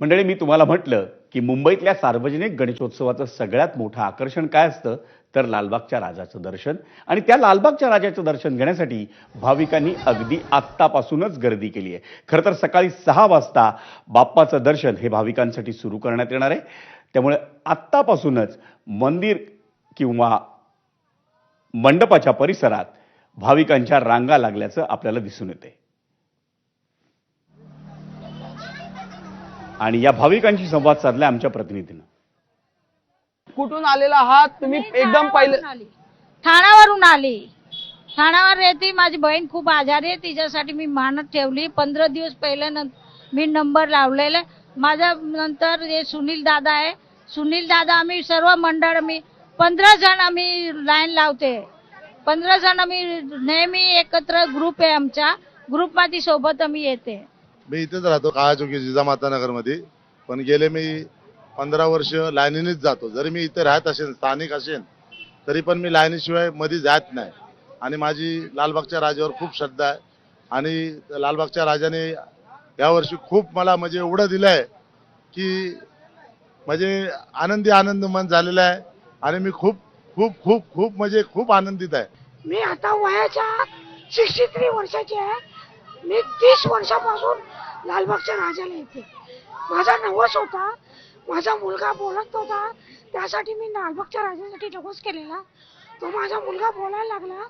मंडळी मी तुम्हाला म्हटलं की मुंबईतल्या सार्वजनिक गणेशोत्सवाचं सगळ्यात मोठं आकर्षण काय असतं? तर लालबागच्या राजाचं दर्शन. आणि त्या लालबागच्या राजाचं दर्शन घेण्यासाठी भाविकांनी अगदी आत्तापासूनच गर्दी केली आहे. खरं तर सकाळी सहा वाजता बाप्पाचं दर्शन हे भाविकांसाठी सुरू करण्यात येणार आहे. त्यामुळे आत्तापासूनच मंदिर किंवा मंडपाच्या परिसरात भाविकांच्या रांगा लागल्याचं आपल्याला दिसून येते आणि या भाविकांशी संवाद साधला आमच्या प्रतिनिधीनं. कुठून आलेला आहात तुम्ही एकदम पहिले ठाण्यावरून आली. ठाण्यावरून आली. ठाण्यावर येते माझी बहीण खूप आजारी आहे तिच्यासाठी मी मानत ठेवली. पंधरा दिवस पहिले नं- मी नंबर लावलेला. माझ्या नंतर हे सुनील दादा आहे. सुनील दादा आम्ही सर्व मंडळ मी पंधरा जण आम्ही लाईन लावते. पंधरा जण आम्ही नेहमी एकत्र ग्रुप आहे आमचा ग्रुपमध्ये सोबत आम्ही येते. मी इथेच राहतो काळाचौकी जिजामाता नगरमध्ये. पण गेले मी पंधरा वर्ष लाईनीनेच जातो. जरी मी इथे राहत असेल स्थानिक असेल तरी पण मी लाईनीशिवायमध्ये जात नाही. आणि माझी लालबागच्या राजावर खूप श्रद्धा आहे. आणि लालबागच्या राजाने यावर्षी खूप मला म्हणजे एवढं दिलं आहे की म्हणजे आनंदी आनंद मन झालेला आहे. आणि मी खूप खूप खूप खूप म्हणजे खूप आनंदित आहे. मी आता वयाच्या सिक्स्टी थ्री वर्षाची आहे. मी तीस वर्षापासून लालबागच्या राजाला येते. माझा नवस होता. माझा मुलगा बोलत होता. त्यासाठी मी लालबागच्या राजासाठी नवस केलेला. तो माझा मुलगा बोलायला लागला.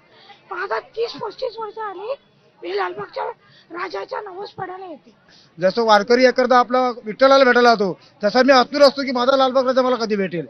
माझा तीस पस्तीस वर्ष आली मी लालबागच्या राजाच्या नवस पडायला येते. जसं वारकरी एकरदा आपला विठ्ठलाला भेटायला जातो तसा मी आतुर असतो की माझा लालबाग राजा मला कधी भेटेल?